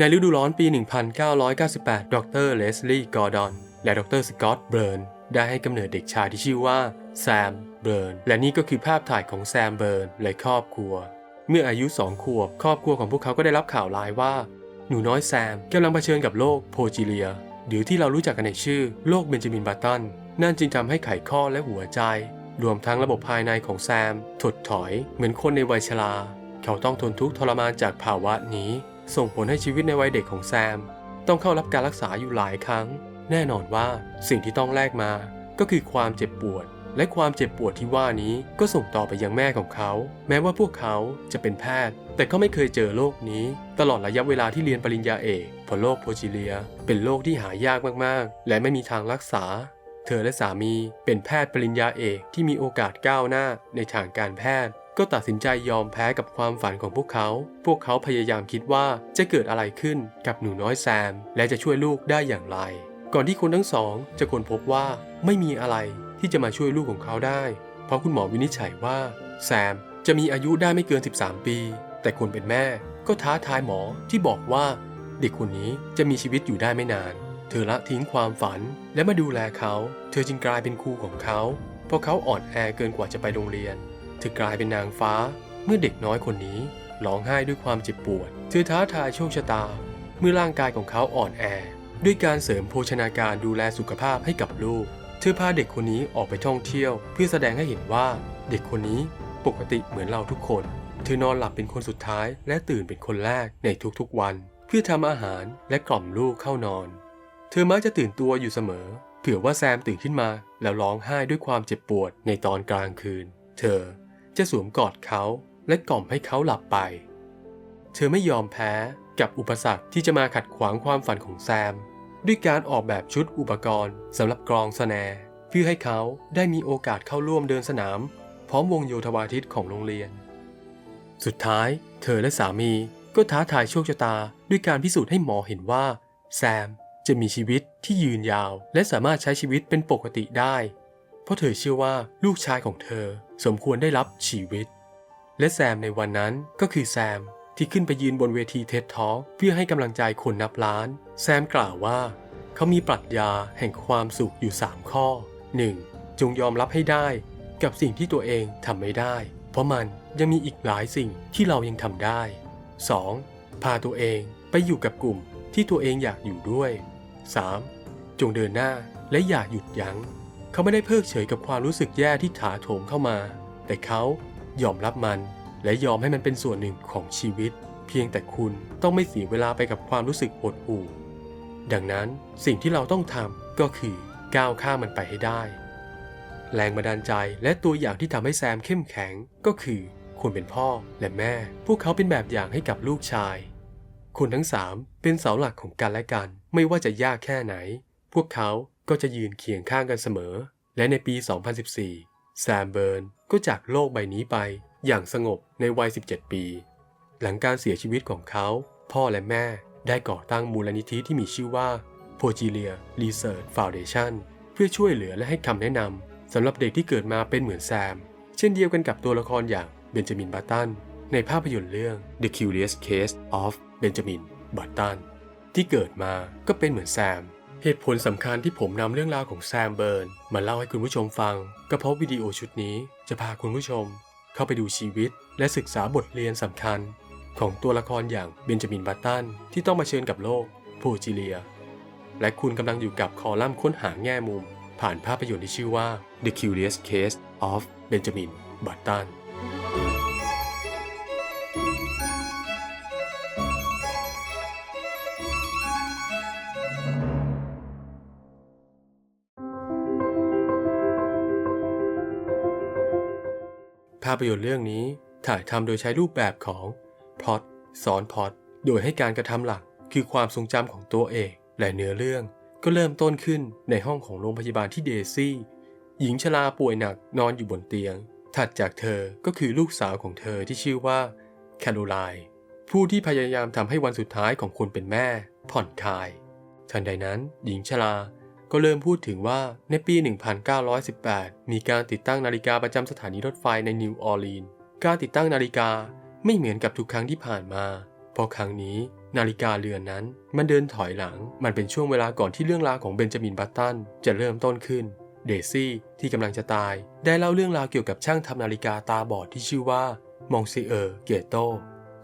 ในฤดูร้อนปี 1998 ดรเลสลีย์กอร์ดอน และดรสกอตต์เบิร์น ได้ให้กำเนิดเด็กชายที่ชื่อว่า แซม เบิร์น และนี่ก็คือภาพถ่ายของแซม เบิร์น และครอบครัว เมื่ออายุสองขวบ ครอบครัวของพวกเขาก็ได้รับข่าวร้ายว่า หนูน้อยแซมกำลังเผชิญกับโรคโพจิเลีย หรือที่เรารู้จักกันในชื่อโรคเบนจามินบัตตัน นั่นจึงทำให้ไขข้อและหัวใจ รวมทั้งระบบภายในของแซมถดถอย เหมือนคนในวัยชรา เขาต้องทนทุกข์ทรมานจากภาวะนี้ ส่งผลให้ชีวิตในวัยเด็กของแซม ต้องเข้ารับการรักษาอยู่หลายครั้ง แน่นอนว่าสิ่งที่ต้องแลกมาก็คือความเจ็บปวด และความเจ็บปวดที่ว่านี้ก็ส่งต่อไปยังแม่ของเขา แม้ว่าพวกเขาจะเป็นแพทย์ แต่ก็ไม่เคยเจอโรคนี้ ตลอดระยะเวลาที่เรียนปริญญาเอกเพราะโรคโพจิเลีย เป็นโรคที่หายากมากๆ และไม่มีทางรักษา เธอและสามีเป็นแพทย์ปริญญาเอกที่มีโอกาสก้าวหน้าในทางการแพทย์ ก็ตัดสินใจยอมแพ้กับความฝันของพวกเขา พวกเขาพยายามคิดว่าจะเกิดอะไรขึ้นกับหนูน้อยแซม และจะช่วยลูกได้อย่างไร ก่อนที่คนทั้งสองจะค้นพบว่าไม่มีอะไรที่จะมาช่วยลูกของเขาได้ เพราะคุณหมอวินิจฉัยว่า แซมจะมีอายุได้ไม่เกิน 13 ปี แต่คนเป็นแม่ก็ท้าทายหมอที่บอกว่า เด็กคนนี้จะมีชีวิตอยู่ได้ไม่นาน เธอละทิ้งความฝันและมาดูแลเขา เธอจึงกลายเป็นครูของเขา เพราะเขาอ่อนแอเกินกว่าจะไปโรงเรียน เธอกลายเป็นนางฟ้า เมื่อเด็กน้อยคนนี้ร้องไห้ด้วยความเจ็บปวด เธอท้าทายโชคชะตา เมื่อร่างกายของเขาอ่อนแอ ด้วยการเสริมโภชนาการดูแลสุขภาพให้กับลูก เธอพาเด็กคนนี้ออกไปท่องเที่ยว เพื่อแสดงให้เห็นว่าเด็กคนนี้ปกติเหมือนเราทุกคน เธอนอนหลับเป็นคนสุดท้าย และตื่นเป็นคนแรกในทุกๆวัน เพื่อทำอาหารและกล่อมลูกเข้านอน เธอมักจะตื่นตัวอยู่เสมอ เผื่อว่าแซมตื่นขึ้นมา แล้วร้องไห้ด้วยความเจ็บปวดในตอนกลางคืน เธอ จะสวมกอดเขาและกล่อมให้เขาหลับไป เธอไม่ยอมแพ้กับอุปสรรคที่จะมาขัดขวางความฝันของแซม ด้วยการออกแบบชุดอุปกรณ์สำหรับกรองสแนเพื่อให้เขาได้มีโอกาสเข้าร่วมเดินสนาม พร้อมวงโยธวาทิตของโรงเรียน สุดท้าย เธอและสามีก็ท้าทายโชคชะตาด้วยการพิสูจน์ให้หมอเห็นว่า แซมจะมีชีวิตที่ยืนยาว และสามารถใช้ชีวิตเป็นปกติได้ เพราะเธอเชื่อว่าลูกชายของเธอสมควรได้รับชีวิต และแซมในวันนั้นก็คือแซมที่ขึ้นไปยืนบนเวทีเท็ดทอ k เพื่อให้กำลังใจคนนับล้าน แซมกล่าวว่า เขามีปรัชญาแห่งความสุขอยู่ 3 ข้อ 1. จงยอมรับให้ได้กับสิ่งที่ตัวเองทำไม่ได้ เพราะมันยังมีอีกหลายสิ่งที่เรายังทำได้ 2. พาตัวเองไปอยู่กับกลุ่มที่ตัวเองอยากอยู่ด้วย 3. จงเดินหน้าและอย่าหยุดยัง้ง เขาไม่ได้เพิกเฉยกับความรู้สึกแย่ที่ถาโถมเข้ามา แต่เขายอมรับมัน และยอมให้มันเป็นส่วนหนึ่งของชีวิต เพียงแต่คุณต้องไม่เสียเวลาไปกับความรู้สึกหดหู่ ดังนั้นสิ่งที่เราต้องทำก็คือก้าวข้ามมันไปให้ได้ แรงบันดาลใจและตัวอย่างที่ทำให้แซมเข้มแข็งก็คือคนเป็นพ่อและแม่ พวกเขาเป็นแบบอย่างให้กับลูกชาย คนทั้งสามเป็นเสาหลักของกันและกัน ไม่ว่าจะยากแค่ไหน พวกเขา ก็จะยืนเคียงข้างกันเสมอ และในปี 2014 แซมเบิร์นก็จากโลกใบนี้ไปอย่างสงบในวัย 17 ปี หลังการเสียชีวิตของเขา พ่อและแม่ได้ก่อตั้งมูลนิธิที่มีชื่อว่า p o g i l i a Research Foundation เพื่อช่วยเหลือและให้คำแนะนำสำหรับเด็กที่เกิดมาเป็นเหมือนแซม เช่นเดียวกันกับตัวละครอย่างเบนจามินบัตตันในภาพยนตร์เรื่อง The Curious Case of Benjamin Button ที่เกิดมาก็เป็นเหมือนแซม เหตุผลสำคัญที่ผมนำเรื่องราวของแซมเบิร์นมาเล่าให้คุณผู้ชมฟัง ก็เพราะวิดีโอชุดนี้จะพาคุณผู้ชม เข้าไปดูชีวิต และศึกษาบทเรียนสำคัญ ของตัวละครอย่างเบนจามินบัตตันที่ต้องมาเชิญกับโลกโพจิเลีย และคุณกำลังอยู่กับคอลัมน์ค้นหาแง่มุม ผ่านภาพยนตร์ที่ชื่อว่า The Curious Case of Benjamin Button พยนตร์เรื่องนี้ถ่ายทำโดยใช้รูปแบบของพล็อตซ้อนพล็อตโดยให้การกระทำหลักคือความทรงจำของตัวเอกและเนื้อเรื่องก็เริ่มต้นขึ้นในห้องของโรงพยาบาลที่เดซี่ หญิงชราป่วยหนักนอนอยู่บนเตียง ถัดจากเธอก็คือลูกสาวของเธอที่ชื่อว่าแคโรไลน์ผู้ที่พยายามทำให้วันสุดท้ายของคนเป็นแม่ ผ่อนคลาย ทันใดนั้น หญิงชรา ก็เริ่มพูดถึงว่าในปี 1918 มีการติดตั้งนาฬิกาประจำสถานีรถไฟในนิวออร์ลีนส์การติดตั้งนาฬิกาไม่เหมือนกับทุกครั้งที่ผ่านมาเพราะครั้งนี้นาฬิกาเรือนนั้น มันเดินถอยหลัง มันเป็นช่วงเวลาก่อนที่เรื่องราวของเบนจามินบัตตันจะเริ่มต้นขึ้น เดซี่ที่กำลังจะตาย ได้เล่าเรื่องราวเกี่ยวกับช่างทำนาฬิกาตาบอดที่ชื่อว่ามองซิเออร์เกโต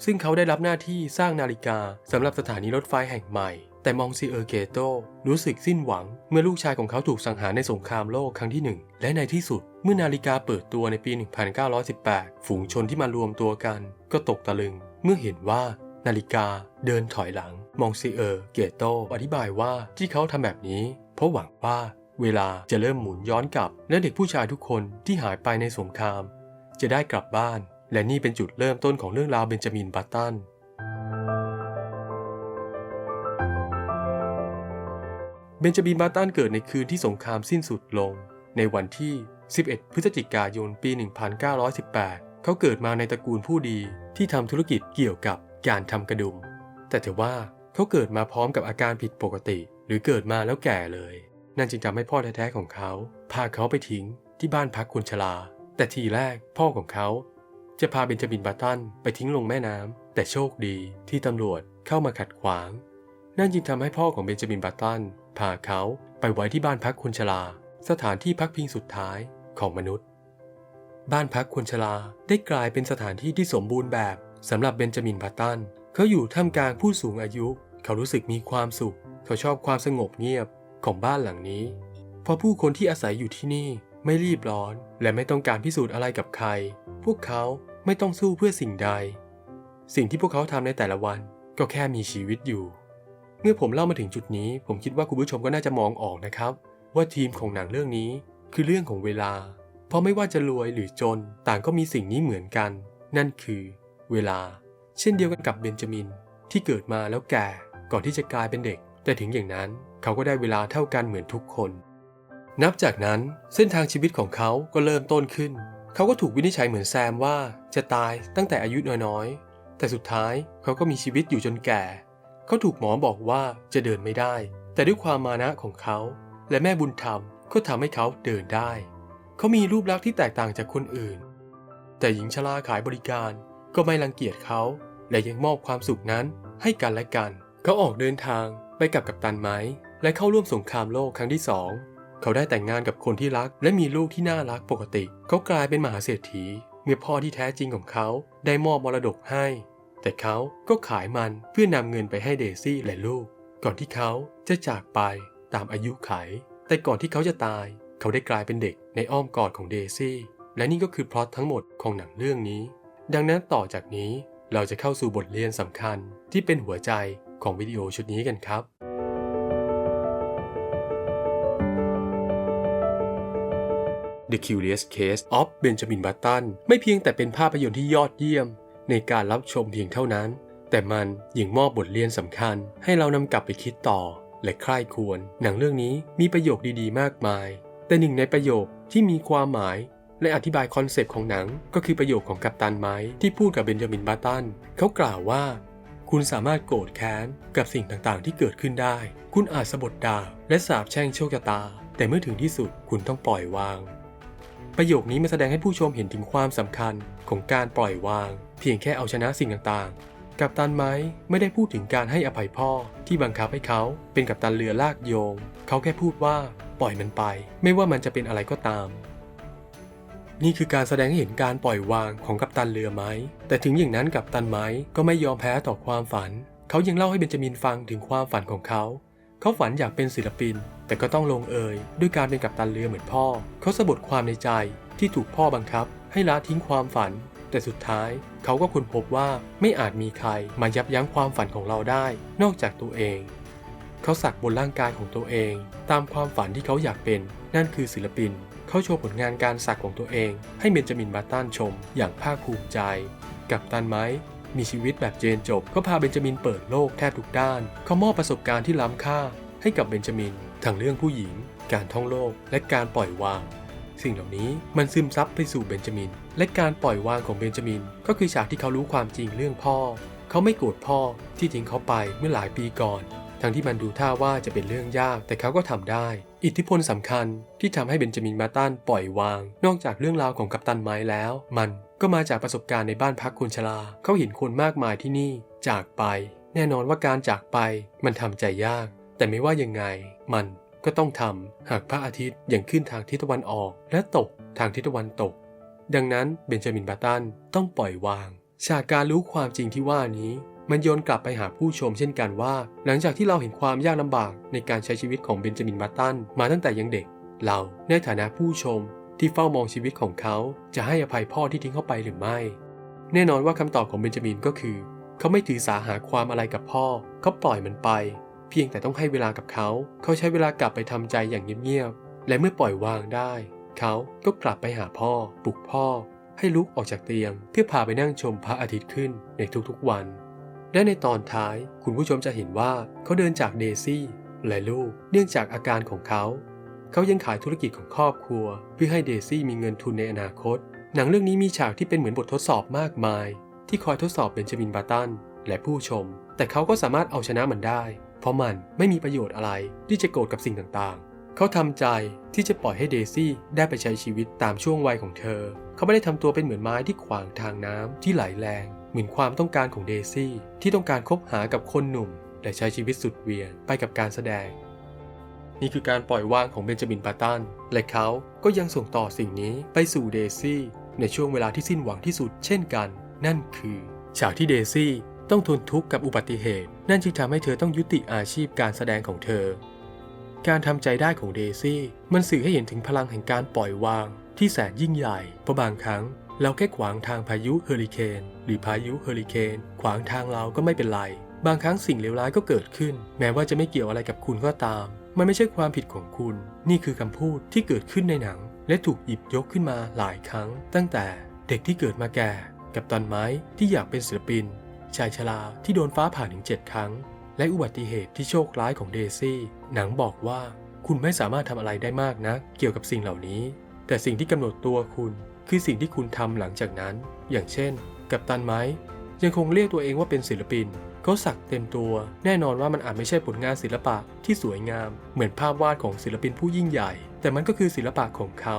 ซึ่งเขาได้รับหน้าที่สร้างนาฬิกาสำหรับสถานีรถไฟแห่งใหม่ แต่มองซิเออร์เกโตรู้สึกสิ้นหวัง เมื่อลูกชายของเขาถูกสังหารในสงครามโลกครั้งที่หนึ่งและในที่สุด เมื่อนาฬิกาเปิดตัวในปี 1918 ฝูงชนที่มารวมตัวกัน ก็ตกตะลึง เมื่อเห็นว่านาฬิกาเดินถอยหลัง มองซิเออร์เกโตอธิบายว่าที่เขาทำแบบนี้ เพราะหวังว่าเวลาจะเริ่มหมุนย้อนกลับ และเด็กผู้ชายทุกคนที่หายไปในสงคราม จะได้กลับบ้าน และนี่เป็นจุดเริ่มต้นของเรื่องราวเบนจามินบัตตัน บนจามินบัตตันเกิดในคืนที่สงครามสิ้นสุดลง ในวันที่ 11 พฤศจิกายน ปี 1918 เขาเกิดมาในตระกูลผู้ดีที่ทำธุรกิจเกี่ยวกับการทำกระดุม แต่ถือว่าเขาเกิดมาพร้อมกับอาการผิดปกติ หรือเกิดมาแล้วแก่เลย นั่นจึงทำให้พ่อแท้ๆของเขา พาเขาไปทิ้งที่บ้านพักคนชรา แต่ทีแรกพ่อของเขา จะพาเบนจามินบัตตันไปทิ้งลงแม่น้ำแต่โชคดีที่ตำรวจเข้ามาขัดขวาง นั่นจึงทำให้พ่อของเบนจามินบัตตัน พาเขาไปไว้ที่บ้านพักคนชรา สถานที่พักพิงสุดท้ายของมนุษย์ บ้านพักคนชราได้กลายเป็นสถานที่ที่สมบูรณ์แบบสำหรับเบนจามินบัตตัน เขาอยู่ท่ามกลางผู้สูงอายุ เขารู้สึกมีความสุข เขาชอบความสงบเงียบของบ้านหลังนี้ เพราะผู้คนที่อาศัยอยู่ที่นี่ไม่รีบร้อน และไม่ต้องการพิสูจน์อะไรกับใคร พวกเขาไม่ต้องสู้เพื่อสิ่งใด สิ่งที่พวกเขาทำในแต่ละวันก็แค่มีชีวิตอยู่ เมื่อผมเล่ามาถึงจุดนี้ ผมคิดว่าคุณผู้ชมก็น่าจะมองออกนะครับ ว่าทีมของหนังเรื่องนี้คือเรื่องของเวลา เพราะไม่ว่าจะรวยหรือจนต่างก็มีสิ่งนี้เหมือนกัน นั่นคือ เวลา เช่นเดียวกันกับเบนจามิน ที่เกิดมาแล้วแก่ก่อนที่จะกลายเป็นเด็ก แต่ถึงอย่างนั้นเขาก็ได้เวลาเท่ากันเหมือนทุกคน นับจากนั้นเส้นทางชีวิตของเขาก็เริ่มต้นขึ้น เขาก็ถูกวินิจฉัยเหมือนแซมว่าจะตายตั้งแต่อายุน้อยๆแต่สุดท้ายเขาก็มีชีวิตอยู่จนแก่ เขาถูกหมอบอกว่าจะเดินไม่ได้ แต่ด้วยความมานะของเขา และแม่บุญธรรมก็ทำให้เขาเดินได้ เขามีรูปลักษณ์ที่แตกต่างจากคนอื่น แต่หญิงชราขายบริการก็ไม่รังเกียจเขา และยังมอบความสุขนั้นให้กันและกัน เขาออกเดินทางไปกับกัปตันไม้และเข้าร่วมสงครามโลกครั้งที่สองเขาได้แต่งงานกับคนที่รัก และมีลูกที่น่ารักปกติ เขากลายเป็นมหาเศรษฐีเมื่อพ่อที่แท้จริงของเขาได้มอบมรดกให้ แต่เขาก็ขายมันเพื่อนำเงินไปให้เดซี่และลูก ก่อนที่เขาจะจากไปตามอายุไข แต่ก่อนที่เขาจะตาย เขาได้กลายเป็นเด็กในอ้อมกอดของเดซี่ และนี่ก็คือพล็อตทั้งหมดของหนังเรื่องนี้ ดังนั้นต่อจากนี้เราจะเข้าสู่บทเรียนสำคัญที่เป็นหัวใจของวิดีโอชุดนี้กันครับ The Curious Case of Benjamin Button ไม่เพียงแต่เป็นภาพยนตร์ที่ยอดเยี่ยม ในการรับชมเพียงเท่านั้น แต่มันยังมอบบทเรียนสำคัญ ให้เรานำกลับไปคิดต่อ และใคร่ควร หนังเรื่องนี้มีประโยคดีๆ มากมาย แต่หนึ่งในประโยคที่มีความหมาย และอธิบายคอนเซปต์ของหนังก็คือประโยคของกัปตันไม้ที่พูดกับเบนจามินบัตตันเขากล่าวว่าคุณสามารถโกรธแค้นกับสิ่งต่างๆ ที่เกิดขึ้นได้ คุณอาจสะบดดาและสาบแช่งโชคชะตา แต่เมื่อถึงที่สุดคุณต้องปล่อยวาง ประโยคนี้มันแสดงให้ผู้ชมเห็นถึงความสำคัญของการปล่อยวาง เพียงแค่เอาชนะสิ่งต่างๆ กัปตันไม้ไม่ได้พูดถึงการให้อภัยพ่อที่บังคับให้เขาเป็นกัปตันเรือลากโยง เขาแค่พูดว่าปล่อยมันไป ไม่ว่ามันจะเป็นอะไรก็ตาม นี่คือการแสดงให้เห็นการปล่อยวางของกัปตันเรือไม้ แต่ถึงอย่างนั้นกัปตันไม้ก็ไม่ยอมแพ้ต่อความฝัน เขายังเล่าให้เบนจามินฟังถึงความฝันของเขา เขาฝันอยากเป็นศิลปิน แต่ก็ต้องลงเอยด้วยการเป็นกัปตันเรือเหมือนพ่อ เขาสะบดความในใจที่ถูกพ่อบังคับ ให้ละทิ้งความฝัน แต่สุดท้ายเขาก็ค้นพบว่าไม่อาจมีใครมายับยั้งความฝันของเราได้ นอกจากตัวเอง เขาสักบนร่างกายของตัวเอง ตามความฝันที่เขาอยากเป็น นั่นคือศิลปิน เขาโชว์ผลงานการสักของตัวเอง ให้เบนจามินบัตตันชม อย่างภาคภูมิใจ กับตันไม้มีชีวิตแบบเจนจบ ก็พาเบนจามินเปิดโลกแทบทุกด้าน เขามอบประสบการณ์ที่ล้ำค่าให้กับเบนจามินทั้งเรื่องผู้หญิง การท่องโลก และการปล่อยวาง สิ่งเหล่านี้มันซึมซับไปสู่เบนจามิน และการปล่อยวางของเบนจามิน ก็คือฉากที่เขารู้ความจริงเรื่องพ่อ เขาไม่โกรธพ่อที่ทิ้งเขาไปเมื่อหลายปีก่อน ทั้งที่มันดูท่าว่าจะเป็นเรื่องยาก แต่เขาก็ทำได้ อิทธิพลสำคัญที่ทำให้เบนจามินมาตันปล่อยวาง นอกจากเรื่องราวของกัปตันไม้แล้ว มันก็มาจากประสบการณ์ในบ้านพักคนชรา เขาเห็นคนมากมายที่นี่ จากไป แน่นอนว่าการจากไปมันทำใจยาก แต่ไม่ว่ายังไง มัน ก็ต้องทำหากพระอาทิตย์ยังขึ้นทางทิศตะวันออก และตกทางทิศตะวันตก ดังนั้นเบนจามินบัตตันต้องปล่อยวาง ฉากการรู้ความจริงที่ว่านี้ มันโยนกลับไปหาผู้ชมเช่นกันว่า หลังจากที่เราเห็นความยากลำบากในการใช้ชีวิตของเบนจามินบัตตันมาตั้งแต่ยังเด็ก เราในฐานะผู้ชมที่เฝ้ามองชีวิตของเขาจะให้อภัยพ่อที่ทิ้งเขาไปหรือไม่ แน่นอนว่าคำตอบของเบนจามินก็คือ เขาไม่ถือสาหาความอะไรกับพ่อ เขาปล่อยมันไป พียงแต่ต้องให้เวลากับเขา เขาใช้เวลากลับไปทำใจอย่างเงียบๆ และเมื่อปล่อยวางได้ เขาก็กลับไปหาพ่อปลุกพ่อ ให้ลุกออกจากเตียง เพื่อพาไปนั่งชมพระอาทิตย์ขึ้นในทุกๆวัน และในตอนท้ายคุณผู้ชมจะเห็นว่าเขาเดินจากเดซี่และลูกเนื่องจากอาการของเขา เขายังขายธุรกิจของครอบครัว เพื่อให้เดซี่มีเงินทุนในอนาคต หนังเรื่องนี้มีฉากที่เป็นเหมือนบททดสอบมากมาย ที่คอยทดสอบเบนจามินบาตันและผู้ชม แต่เขาก็สามารถเอาชนะมันได้ เพราะมันไม่มีประโยชน์อะไรที่จะโกรธกับสิ่งต่างๆ เขาทำใจที่จะปล่อยให้เดซี่ได้ไปใช้ชีวิตตามช่วงวัยของเธอ เขาไม่ได้ทำตัวเป็นเหมือนไม้ที่ขวางทางน้ำที่ไหลแรง เหมือนความต้องการของเดซี่ที่ต้องการคบหากับคนหนุ่มและใช้ชีวิตสุดเวียนไปกับการแสดง นี่คือการปล่อยวางของเบนจามินปาตันและเขาก็ยังส่งต่อสิ่งนี้ไปสู่เดซี่ในช่วงเวลาที่สิ้นหวังที่สุดเช่นกัน นั่นคือ ฉากที่เดซี่ ต้องทนทุกข์กับอุบัติเหตุ นั่นจึงทำให้เธอต้องยุติอาชีพการแสดงของเธอ การทำใจได้ของเดซี่ มันสื่อให้เห็นถึงพลังแห่งการปล่อยวาง ที่แสนยิ่งใหญ่เพราะบางครั้ง เราแค่ขวางทางพายุเฮอริเคนหรือพายุเฮอริเคนขวางทางเราก็ไม่เป็นไร บางครั้งสิ่งเลวร้ายก็เกิดขึ้น แม้ว่าจะไม่เกี่ยวอะไรกับคุณก็ตาม มันไม่ใช่ความผิดของคุณ นี่คือคำพูดที่เกิดขึ้นในหนัง และถูกหยิบยกขึ้นมาหลายครั้ง ตั้งแต่เด็กที่เกิดมาแก่ กับตันไม้ที่อยากเป็นศิลปิน ชายชราที่โดนฟ้าผ่าถึง 7 ครั้ง และอุบัติเหตุที่โชคร้ายของเดซี่ หนังบอกว่าคุณไม่สามารถทำอะไรได้มากนะ เกี่ยวกับสิ่งเหล่านี้ แต่สิ่งที่กำหนดตัวคุณ คือสิ่งที่คุณทำหลังจากนั้น อย่างเช่น กับตันไม้ยังคงเรียกตัวเองว่าเป็นศิลปินเขาสักเต็มตัว แน่นอนว่ามันอาจไม่ใช่ผลงานศิลปะที่สวยงาม เหมือนภาพวาดของศิลปินผู้ยิ่งใหญ่ แต่มันก็คือศิลปะของเขา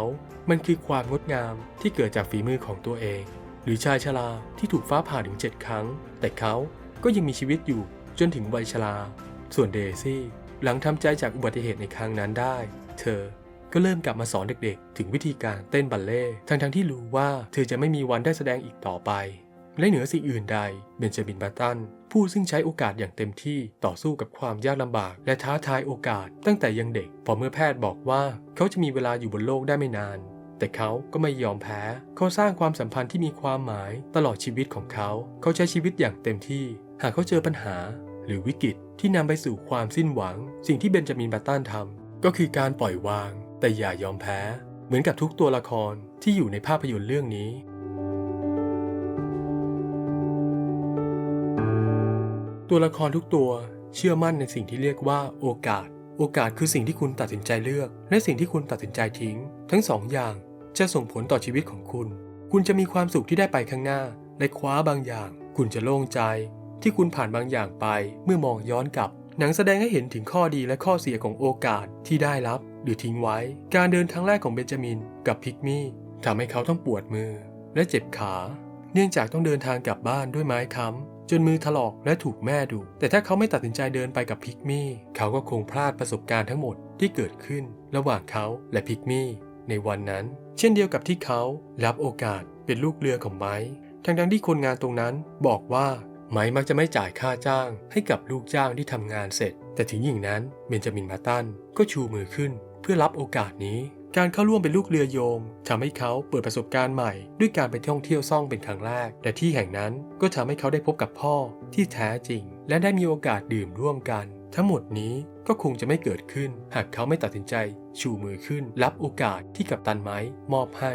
มันคือความงดงามที่เกิดจากฝีมือของตัวเอง หรือชายชราที่ถูกฟ้าผ่าถึง 7 ครั้ง แต่เขาก็ยังมีชีวิตอยู่จนถึงวัยชรา ส่วนเดซี่หลังทำใจจากอุบัติเหตุในครั้งนั้นได้ เธอก็เริ่มกลับมาสอนเด็กๆ ถึงวิธีการเต้นบัลเล่ทั้งๆที่รู้ว่าเธอจะไม่มีวันได้แสดงอีกต่อไป และเหนือสิ่งอื่นใดเบนจามินบัตตันผู้ซึ่งใช้โอกาสอย่างเต็มที่ต่อสู้กับความยากลำบาก และท้าทายโอกาสตั้งแต่ยังเด็ก พอเมื่อแพทย์บอกว่าเขาจะมีเวลาอยู่บนโลกได้ไม่นาน แต่เขาก็ไม่ยอมแพ้ เขาสร้างความสัมพันธ์ที่มีความหมายตลอดชีวิตของเขา เขาใช้ชีวิตอย่างเต็มที่ หากเขาเจอปัญหา หรือวิกฤตที่นำไปสู่ความสิ้นหวัง สิ่งที่เบนจามินบัตตันทำก็คือการปล่อยวาง แต่อย่ายอมแพ้ เหมือนกับทุกตัวละครที่อยู่ในภาพยนตร์เรื่องนี้ ตัวละครทุกตัวเชื่อมั่นในสิ่งที่เรียกว่าโอกาส โอกาสคือสิ่งที่คุณตัดสินใจเลือก และสิ่งที่คุณตัดสินใจทิ้ง ทั้งสองอย่าง จะส่งผลต่อชีวิตของคุณ คุณจะมีความสุขที่ได้ไปข้างหน้า และคว้าบางอย่าง คุณจะโล่งใจ ที่คุณผ่านบางอย่างไป เมื่อมองย้อนกลับ หนังแสดงให้เห็นถึงข้อดีและข้อเสียของโอกาสที่ได้รับ หรือทิ้งไว้ การเดินครั้งแรกของเบนจามิน กับพิกมี่ทำให้เขาต้องปวดมือ และเจ็บขา เนื่องจากต้องเดินทางกลับบ้านด้วยไม้ค้ำจนมือถลอกและถูกแม่ดุแต่ถ้าเขาไม่ตัดสินใจเดินไปกับพิกมี่ เขาก็คงพลาดประสบการณ์ทั้งหมดที่เกิดขึ้น ระหว่างเขาและพิกมี่ ในวันนั้น เช่นเดียวกับที่เขารับโอกาสเป็นลูกเรือของไม้ทั้งๆที่คนงานตรงนั้นบอกว่าไม้มักจะไม่จ่ายค่าจ้างให้กับลูกจ้างที่ทำงานเสร็จ แต่ถึงอย่างนั้นเบนจามินมาตันก็ชูมือขึ้น เพื่อรับโอกาสนี้ การเข้าร่วมเป็นลูกเรือโยมทำให้เขาเปิดประสบการณ์ใหม่ ด้วยการไปท่องเที่ยวซ่องเป็นครั้งแรกแต่ที่แห่งนั้นก็ทำให้เขาได้พบกับพ่อที่แท้จริง และได้มีโอกาสดื่มร่วมกัน ทั้งหมดนี้ก็คงจะไม่เกิดขึ้น หากเขาไม่ตัดสินใจ ชูมือขึ้นรับโอกาสที่กัปตันไม้มอบให้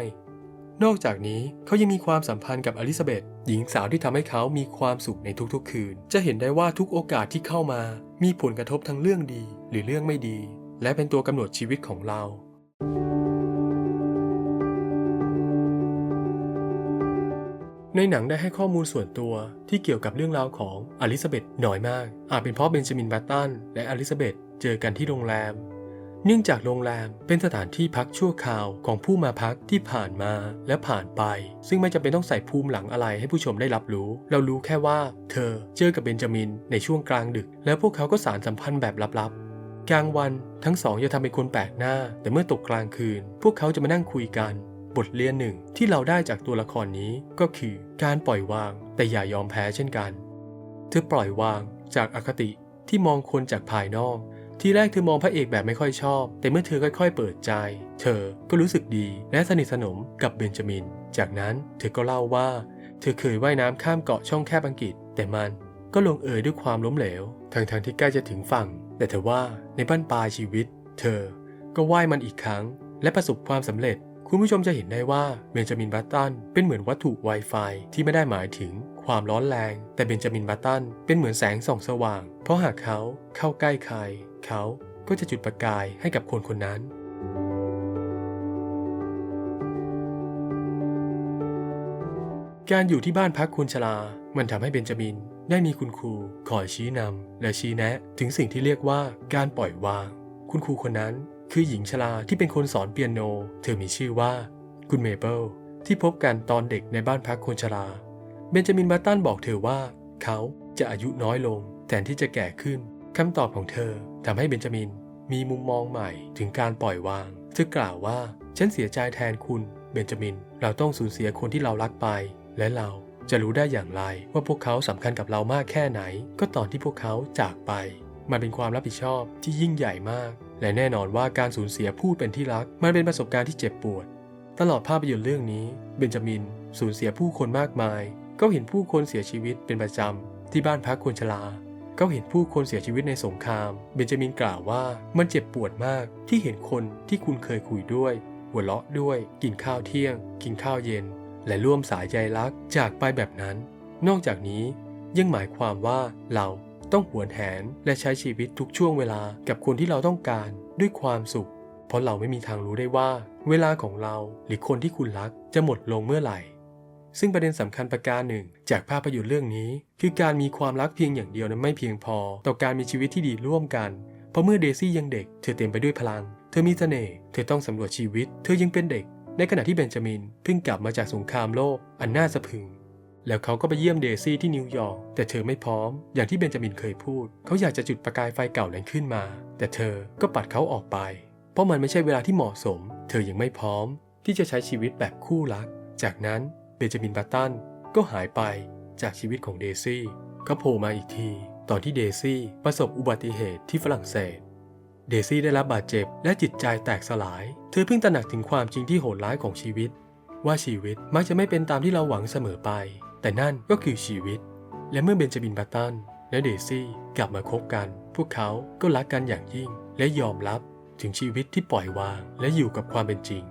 นอกจากนี้เขายังมีความสัมพันธ์กับอลิซาเบธหญิงสาวที่ทำให้เขามีความสุขในทุกๆ คืน จะเห็นได้ว่าทุกโอกาสที่เข้ามา มีผลกระทบทั้งเรื่องดีหรือเรื่องไม่ดี และเป็นตัวกำหนดชีวิตของเราในหนังได้ให้ข้อมูลส่วนตัวที่เกี่ยวกับเรื่องราวของอลิซาเบธน้อยมาก อาจเป็นเพราะเบนจามินบัตตันและอลิซาเบธเจอกันที่โรงแรม เนื่องจากโรงแรมเป็นสถานที่พักชั่วคราวของผู้มาพักที่ผ่านมาและผ่านไป ซึ่งไม่จำเป็นต้องใส่ภูมิหลังอะไรให้ผู้ชมได้รับรู้ เรารู้แค่ว่า เธอเจอกับเบนจามินในช่วงกลางดึก แล้วพวกเขาก็สารสัมพันธ์แบบลับๆ กลางวันทั้งสองจะทำเป็นคนแปลกหน้า แต่เมื่อตกกลางคืน พวกเขาจะมานั่งคุยกัน บทเรียนหนึ่งที่เราได้จากตัวละครนี้ก็คือการปล่อยวาง แต่อย่ายอมแพ้เช่นกัน เธอปล่อยวางจากอคติที่มองคนจากภายนอก ทีแรกเธอมองพระเอกแบบไม่ค่อยชอบ แต่เมื่อเธอค่อยๆ เปิดใจ เธอก็รู้สึกดีและสนิทสนมกับเบนจามิน จากนั้นเธอก็เล่าว่า เธอเคยว่ายน้ำข้ามเกาะช่องแคบอังกฤษ แต่มันก็ลงเอยด้วยความล้มเหลวทั้งๆที่ใกล้จะถึงฝั่ง แต่เธอว่าในบ้านปลายชีวิต เธอก็ว่ายมันอีกครั้ง และประสบความสำเร็จ คุณผู้ชมจะเห็นได้ว่าเบนจามินบัตตันเป็นเหมือนวัตถุ Wi-Fi ที่ไม่ได้หมายถึงความร้อนแรง แต่เบนจามินบัตตันเป็นเหมือนแสงส่องสว่าง เพราะหากเขาเข้าใกล้ใคร เขาก็จะจุดประกายให้กับคนคนนั้น การอยู่ที่บ้านพักคนชรา มันทำให้เบนจามินได้มีคุณครูคอยชี้นำและชี้แนะถึงสิ่งที่เรียกว่าการปล่อยวาง คุณครูคนนั้นคือหญิงชราที่เป็นคนสอนเปียโน เธอมีชื่อว่า คุณเมเปิลที่พบกันตอนเด็กในบ้านพักคนชรา เบนจามินบัตตันบอกเธอว่า เขาจะอายุน้อยลงแทนที่จะแก่ขึ้น คำตอบของเธอทำให้เบนจามินมีมุมมองใหม่ถึงการปล่อยวางเธอกล่าวว่า ฉันเสียใจแทนคุณเบนจามิน เราต้องสูญเสียคนที่เรารักไป และเราจะรู้ได้อย่างไรว่าพวกเขาสำคัญกับเรามากแค่ไหน ก็ตอนที่พวกเขาจากไป มันเป็นความรับผิดชอบที่ยิ่งใหญ่มาก และแน่นอนว่าการสูญเสียผู้เป็นที่รัก มันเป็นประสบการณ์ที่เจ็บปวด ตลอดภาพยนตร์เรื่องนี้ เบนจามิน สูญเสียผู้คนมากมาย ก็เห็นผู้คนเสียชีวิตเป็นประจำที่บ้านพักคนชรา เขาเห็นผู้คนเสียชีวิตในสงคราม เบนจามินกล่าวว่ามันเจ็บปวดมากที่เห็นคนที่คุณเคยคุยด้วย หัวเราะด้วย กินข้าวเที่ยง กินข้าวเย็น และร่วมสายใจรักจากไปแบบนั้น นอกจากนี้ยังหมายความว่าเราต้องหวนแหนและใช้ชีวิตทุกช่วงเวลากับคนที่เราต้องการด้วยความสุข เพราะเราไม่มีทางรู้ได้ว่า เวลาของเราหรือคนที่คุณรักจะหมดลงเมื่อไหร่ ซึ่งประเด็นสำคัญประการหนึ่ง จากภาพยนตร์เรื่องนี้ คือการมีความรักเพียงอย่างเดียวนั้นไม่เพียงพอ ต่อการมีชีวิตที่ดีร่วมกัน เพราะเมื่อเดซี่ยังเด็ก เธอเต็มไปด้วยพลัง เธอมีเสน่ห์เธอต้องสำรวจชีวิต เธอยังเป็นเด็ก ในขณะที่เบนจามินเพิ่งกลับมาจากสงครามโลก อันน่าสะพึง แล้วเขาก็ไปเยี่ยมเดซี่ที่นิวยอร์กแต่เธอไม่พร้อม อย่างที่เบนจามินเคยพูด เขาอยากจะจุดประกายไฟเก่านั้นขึ้นมา แต่เธอก็ปัดเขาออกไป เพราะมันไม่ใช่เวลาที่เหมาะสม เธอยังไม่พร้อม ที่จะใช้ชีวิตแบบคู่รัก จากนั้น เบนจามินบัตตันก็หายไปจากชีวิตของเดซี่ก็โผล่มาอีกทีตอนที่เดซี่ประสบอุบัติเหตุที่ฝรั่งเศส เดซี่ได้รับบาดเจ็บและจิตใจแตกสลาย เธอเพิ่งตระหนักถึงความจริงที่โหดร้ายของชีวิต ว่าชีวิตมักจะไม่เป็นตามที่เราหวังเสมอไป แต่นั่นก็คือชีวิต และเมื่อเบนจามินบัตตันและเดซี่กลับมาคบกัน พวกเขาก็รักกันอย่างยิ่ง และยอมรับถึงชีวิตที่ปล่อยวาง และอยู่กับความเป็นจริง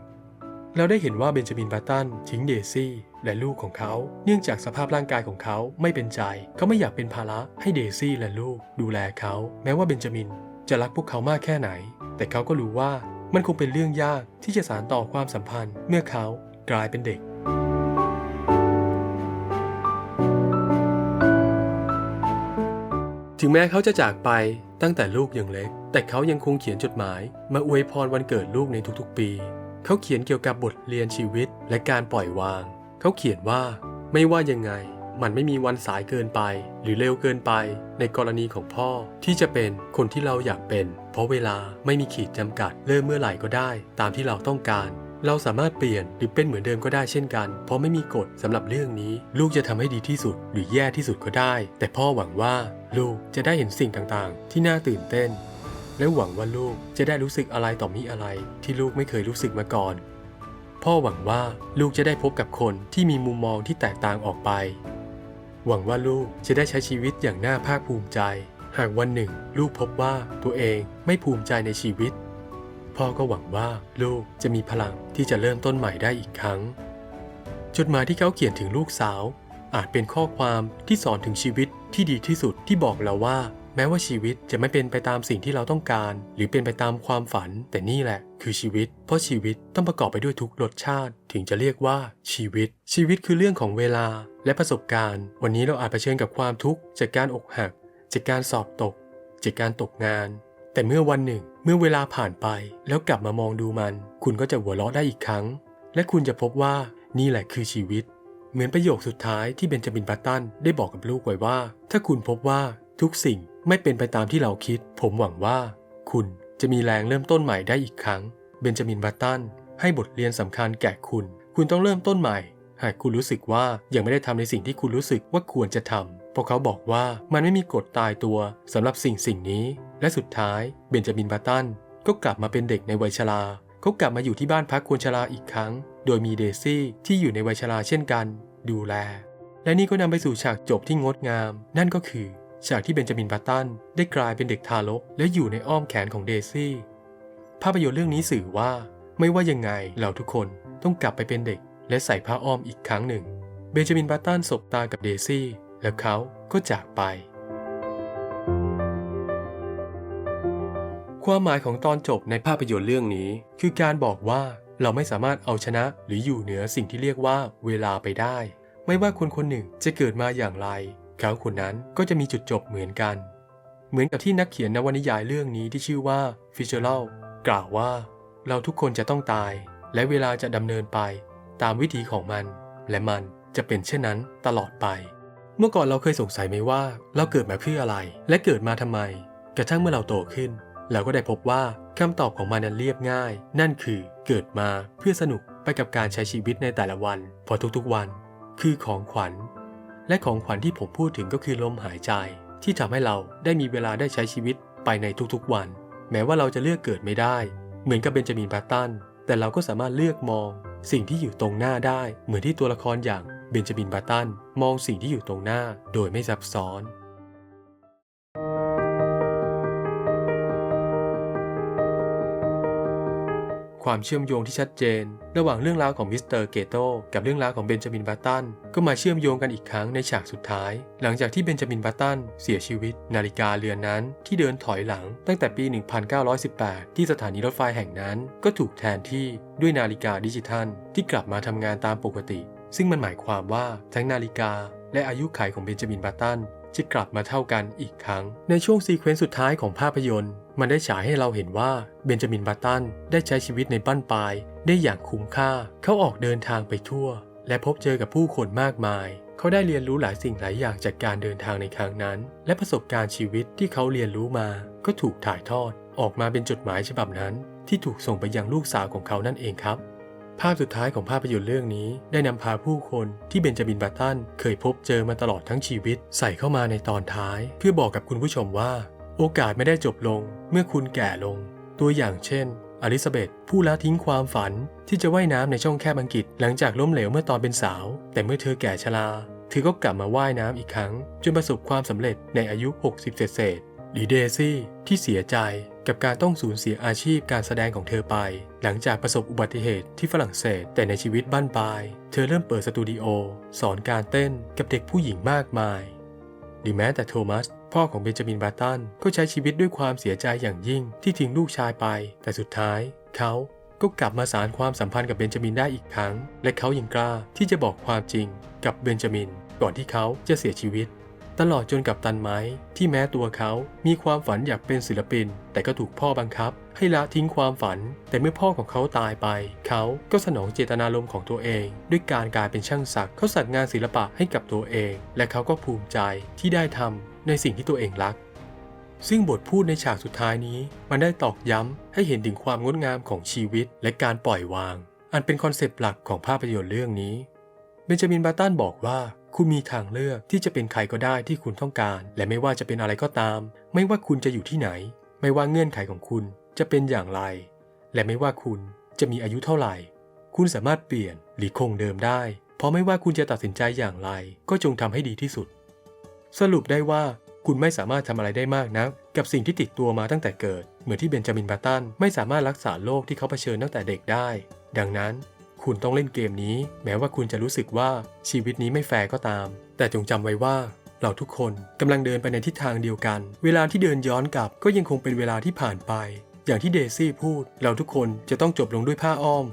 เราได้เห็นว่าเบนจามินบัตตันทิ้งเดซี่ และลูกของเขา เนื่องจากสภาพร่างกายของเขาไม่เป็นใจ เขาไม่อยากเป็นภาระให้เดซี่และลูก ดูแลเขา แม้ว่าเบนจามิน จะรักพวกเขามากแค่ไหน แต่เขาก็รู้ว่ามันคงเป็นเรื่องยากที่จะสานต่อความสัมพันธ์ เมื่อเขากลายเป็นเด็กถึงแม้เขาจะจากไปตั้งแต่ลูกยังเล็ก แต่เขายังคงเขียนจดหมาย มาอวยพรวันเกิดลูกในทุกๆปี เขาเขียนเกี่ยวกับบทเรียนชีวิตและการปล่อยวาง เขาเขียนว่าไม่ว่ายังไง มันไม่มีวันสายเกินไป หรือเร็วเกินไป ในกรณีของพ่อที่จะเป็นคนที่เราอยากเป็น เพราะเวลาไม่มีขีดจำกัดเริ่มเมื่อไหร่ก็ได้ ตามที่เราต้องการ เราสามารถเปลี่ยนหรือเป็นเหมือนเดิมก็ได้เช่นกัน เพราะไม่มีกฎสำหรับเรื่องนี้ ลูกจะทำให้ดีที่สุด หรือแย่ที่สุดก็ได้ แต่พ่อหวังว่า ลูกจะได้เห็นสิ่งต่างๆ ที่น่าตื่นเต้นและหวังว่าลูกจะได้รู้สึกอะไรต่อมีอะไรที่ลูกไม่เคยรู้สึกมาก่อน พ่อหวังว่าลูกจะได้พบกับคนที่มีมุมมองที่แตกต่างออกไป หวังว่าลูกจะได้ใช้ชีวิตอย่างน่าภาคภูมิใจ หากวันหนึ่ง ลูกพบว่าตัวเองไม่ภูมิใจในชีวิต พ่อก็หวังว่าลูกจะมีพลังที่จะเริ่มต้นใหม่ได้อีกครั้ง จดหมายที่เขาเขียนถึงลูกสาว อาจเป็นข้อความที่สอนถึงชีวิตที่ดีที่สุดที่บอกเราว่า แม้ว่าชีวิตจะไม่เป็นไปตามสิ่งที่เราต้องการ หรือเป็นไปตามความฝัน แต่นี่แหละ คือชีวิต เพราะชีวิตต้องประกอบไปด้วยทุกรสชาติ ถึงจะเรียกว่าชีวิต ชีวิตคือเรื่องของเวลาและประสบการณ์ วันนี้เราอาจเผชิญกับความทุกข์จากการอกหัก จากการสอบตก จากการตกงาน แต่เมื่อวันหนึ่ง เมื่อเวลาผ่านไป แล้วกลับมามองดูมัน คุณก็จะหัวเราะได้อีกครั้ง และคุณจะพบว่านี่แหละคือชีวิต เหมือนประโยคสุดท้ายที่เบนจามินบัตตันได้บอกกับลูกไว้ว่า ถ้าคุณพบว่าทุกสิ่ง ไม่เป็นไปตามที่เราคิด ผมหวังว่า คุณจะมีแรงเริ่มต้นใหม่ได้อีกครั้ง เบนจามินบัตตันให้บทเรียนสำคัญแก่คุณ คุณต้องเริ่มต้นใหม่ หากคุณรู้สึกว่ายังไม่ได้ทำในสิ่งที่คุณรู้สึกว่าควรจะทำเพราะเขาบอกว่ามันไม่มีกฎตายตัวสำหรับสิ่งสิ่งนี้ และสุดท้ายเบนจามินบัตตันก็กลับมาเป็นเด็กในวัยชราเขากลับมาอยู่ที่บ้านพักคนชราอีกครั้ง โดยมีเดซี่ที่อยู่ในวัยชราเช่นกัน ดูแล และนี่ก็นำไปสู่ฉากจบที่งดงาม นั่นก็คือ ฉากที่เบนจามินบัตตันได้กลายเป็นเด็กทารกและอยู่ในอ้อมแขนของเดซี่ ภาพยนตร์เรื่องนี้สื่อว่าไม่ว่ายังไงเราทุกคนต้องกลับไปเป็นเด็ก และใส่ผ้าอ้อมอีกครั้งหนึ่ง เบนจามินบัตตันสบตากับเดซี่ แล้วเขาก็จากไป ความหมายของตอนจบในภาพยนตร์เรื่องนี้ คือการบอกว่าเราไม่สามารถเอาชนะหรืออยู่เหนือสิ่งที่เรียกว่าเวลาไปได้ ไม่ว่าคนคนหนึ่งจะเกิดมาอย่างไร เขาคนนั้นก็จะมีจุดจบเหมือนกัน เหมือนกับที่นักเขียนนวนิยายเรื่องนี้ที่ชื่อว่าฟิชเชอร์ลกล่าวว่า เราทุกคนจะต้องตาย และเวลาจะดำเนินไป ตามวิธีของมัน และมันจะเป็นเช่นนั้นตลอดไป เมื่อก่อนเราเคยสงสัยไหมว่า เราเกิดมาเพื่ออะไร และเกิดมาทำไม กระทั่งเมื่อเราโตขึ้น เราก็ได้พบว่าคำตอบของมันนั้นเรียบง่าย นั่นคือเกิดมาเพื่อสนุกไปกับการใช้ชีวิตในแต่ละวันเพอทุกๆวัน คือของขวัญ และของขวัญที่ผมพูดถึงก็คือลมหายใจ ที่ทำให้เราได้มีเวลาได้ใช้ชีวิตไปในทุกๆวัน แม้ว่าเราจะเลือกเกิดไม่ได้ เหมือนกับเบนจามินบัตตัน แต่เราก็สามารถเลือกมอง สิ่งที่อยู่ตรงหน้าได้ เหมือนที่ตัวละครอย่างเบนจามินบัตตันมองสิ่งที่อยู่ตรงหน้า โดยไม่ซับซ้อน ความเชื่อมโยงที่ชัดเจน ระหว่างเรื่องราวของมิสเตอร์เกโตกับเรื่องราวของเบนจามินบัตตันก็มาเชื่อมโยงกันอีกครั้งในฉากสุดท้าย หลังจากที่เบนจามินบัตตันเสียชีวิต นาฬิกาเรือนนั้นที่เดินถอยหลังตั้งแต่ปี 1918 ที่สถานีรถไฟแห่งนั้น ก็ถูกแทนที่ด้วยนาฬิกาดิจิทัล ที่กลับมาทำงานตามปกติ ซึ่งมันหมายความว่าทั้งนาฬิกาและอายุขัยของเบนจามินบัตตัน จะกลับมาเท่ากันอีกครั้ง ในช่วงซีเควนซ์สุดท้ายของภาพยนตร์ มันได้ฉายให้เราเห็นว่าเบนจามินบัตตันได้ใช้ชีวิตในบ้านปลาย ได้อย่างคุ้มค่า เขาออกเดินทางไปทั่ว และพบเจอกับผู้คนมากมาย เขาได้เรียนรู้หลายสิ่งหลายอย่างจากการเดินทางในครั้งนั้น และประสบการณ์ชีวิตที่เขาเรียนรู้มา ก็ถูกถ่ายทอด ออกมาเป็นจดหมายฉบับนั้น ที่ถูกส่งไปยังลูกสาวของเขานั่นเองครับ ภาพสุดท้ายของภาพยนตร์เรื่องนี้ ได้นำพาผู้คนที่เบนจามินบัตตันเคยพบเจอมาตลอดทั้งชีวิต ใส่เข้ามาในตอนท้าย เพื่อบอกกับคุณผู้ชมว่า โอกาสไม่ได้จบลง เมื่อคุณแก่ลง ตัวอย่างเช่นอลิซาเบธผู้ละทิ้งความฝันที่จะว่ายน้ำในช่องแคบอังกฤษ หลังจากล้มเหลวเมื่อตอนเป็นสาว แต่เมื่อเธอแก่ชราเธอก็กลับมาว่ายน้ำอีกครั้ง จนประสบความสำเร็จในอายุ 60 เศษหรือเดซี่ที่เสียใจกับการต้องสูญเสียอาชีพการแสดงของเธอไป หลังจากประสบอุบัติเหตุที่ฝรั่งเศส แต่ในชีวิตบ้านปลาย เธอเริ่มเปิดสตูดิโอ สอนการเต้นกับเด็กผู้หญิงมากมาย หรือแม้แต่โทมัส พ่อของเบนจามินบาตันก็ใช้ชีวิตด้วยความเสียใจอย่างยิ่งที่ทิ้งลูกชายไป แต่สุดท้าย เขาก็กลับมาสารความสัมพันธ์กับเบนจามินได้อีกครั้ง และเขายังกล้าที่จะบอกความจริงกับเบนจามิน ก่อนที่เขาจะเสียชีวิต ตลอดจนกับตันไม้ที่แม้ตัวเขามีความฝันอยากเป็นศิลปิน แต่ก็ถูกพ่อบังคับ ให้ละทิ้งความฝัน แต่เมื่อพ่อของเขาตายไป เขาก็สนองเจตนารมณ์ของตัวเอง ด้วยการกลายเป็นช่างสักเขาสักงานศิลปะให้กับตัวเอง และเขาก็ภูมิใจที่ได้ทำในสิ่งที่ตัวเองรัก ซึ่งบทพูดในฉากสุดท้ายนี้ มันได้ตอกย้ำให้เห็นถึงความงดงามของชีวิต และการปล่อยวาง อันเป็นคอนเซปต์หลักของภาพยนตร์เรื่องนี้ เบนจามินบาตันบอกว่า คุณมีทางเลือกที่จะเป็นใครก็ได้ที่คุณต้องการ และไม่ว่าจะเป็นอะไรก็ตาม ไม่ว่าคุณจะอยู่ที่ไหน ไม่ว่าเงื่อนไขของคุณจะเป็นอย่างไร และไม่ว่าคุณจะมีอายุเท่าไหร่ คุณสามารถเปลี่ยนหรือคงเดิมได้ เพราะไม่ว่าคุณจะตัดสินใจอย่างไร ก็จงทำให้ดีที่สุด สรุปได้ว่าคุณไม่สามารถทำอะไรได้มากนะักกับสิ่งที่ติดตัวมาตั้งแต่เกิด เหมือนที่เบนจามินบาตันไม่สามารถรักษาโรคที่เขาเผชิญตั้งแต่เด็กได้ ดังนั้น คุณต้องเล่นเกมนี้ แม้ว่าคุณจะรู้สึกว่าชีวิตนี้ไม่แฟร์ก็ตาม แต่จงจำไว้ว่าเราทุกคนกำลังเดินไปในทิศทางเดียวกัน เวลาที่เดินย้อนกลับก็ยังคงเป็นเวลาที่ผ่านไป อย่างที่เดซี่พูด เราทุกคนจะต้องจบลงด้วยผ้าอ้อม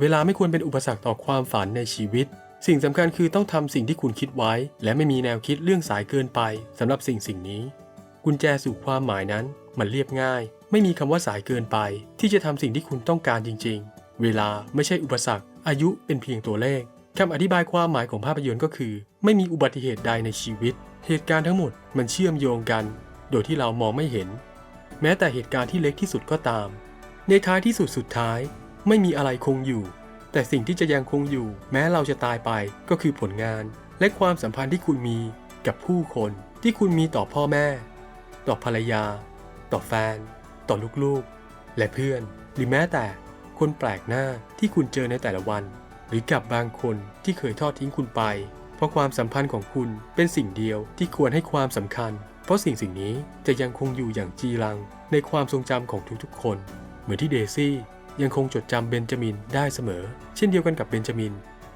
เวลาไม่ควรเป็นอุปสรรคต่อความฝันในชีวิต สิ่งสำคัญคือต้องทำสิ่งที่คุณคิดไว้ และไม่มีแนวคิดเรื่องสายเกินไปสำหรับสิ่งสิ่งนี้ กุญแจสู่ความหมายนั้น มันเรียบง่าย ไม่มีคำว่าสายเกินไป ที่จะทำสิ่งที่คุณต้องการจริง ๆ เวลาไม่ใช่อุปสรรค อายุเป็นเพียงตัวเลขคำอธิบายความหมายของภาพยนตร์ก็คือ ไม่มีอุบัติเหตุใดในชีวิต เหตุการณ์ทั้งหมดมันเชื่อมโยงกัน โดยที่เรามองไม่เห็น แม้แต่เหตุการณ์ที่เล็กที่สุดก็ตาม ในท้ายที่สุดสุดท้าย ไม่มีอะไรคงอยู่ แต่สิ่งที่จะยังคงอยู่ แม้เราจะตายไปก็คือผลงาน และความสัมพันธ์ที่คุณมีกับผู้คนที่คุณมีต่อพ่อแม่ ต่อภรรยา ต่อแฟน ต่อลูกๆ และเพื่อน หรือแม้แต่ คนแปลกหน้าที่คุณเจอในแต่ละวัน หรือกับบางคนที่เคยทอดทิ้งคุณไป เพราะความสัมพันธ์ของคุณเป็นสิ่งเดียวที่ควรให้ความสำคัญ เพราะสิ่งสิ่งนี้จะยังคงอยู่อย่างจีรัง ในความทรงจำของทุกๆคน เหมือนที่เดซี่ยังคงจดจำเบนจามินได้เสมอ เช่นเดียวกันกับเบนจามิน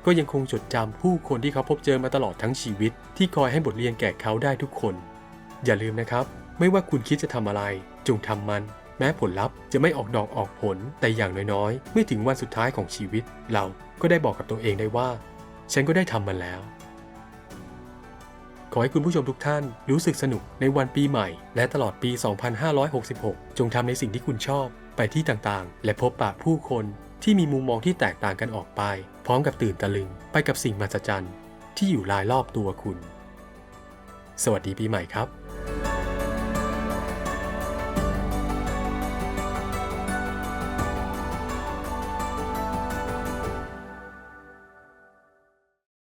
ก็ยังคงจดจำผู้คนที่เขาพบเจอมาตลอดทั้งชีวิต ที่คอยให้บทเรียนแก่เขาได้ทุกคน อย่าลืมนะครับ ไม่ว่าคุณคิดจะทำอะไร จงทำมัน แม้ผลลัพธ์จะไม่ออกดอกออกผลแต่อย่างน้อยๆ เมื่อถึงวันสุดท้ายของชีวิต เราก็ได้บอกกับตัวเองได้ว่า ฉันก็ได้ทำมันแล้ว ขอให้คุณผู้ชมทุกท่านรู้สึกสนุกในวันปีใหม่ และตลอดปี 2566 จงทำในสิ่งที่คุณชอบ ไปที่ต่างๆ และพบปะผู้คนที่มีมุมมองที่แตกต่างกันออกไป พร้อมกับตื่นตะลึงไปกับสิ่งมหัศจรรย์ที่อยู่รายรอบตัวคุณ สวัสดีปีใหม่ครับ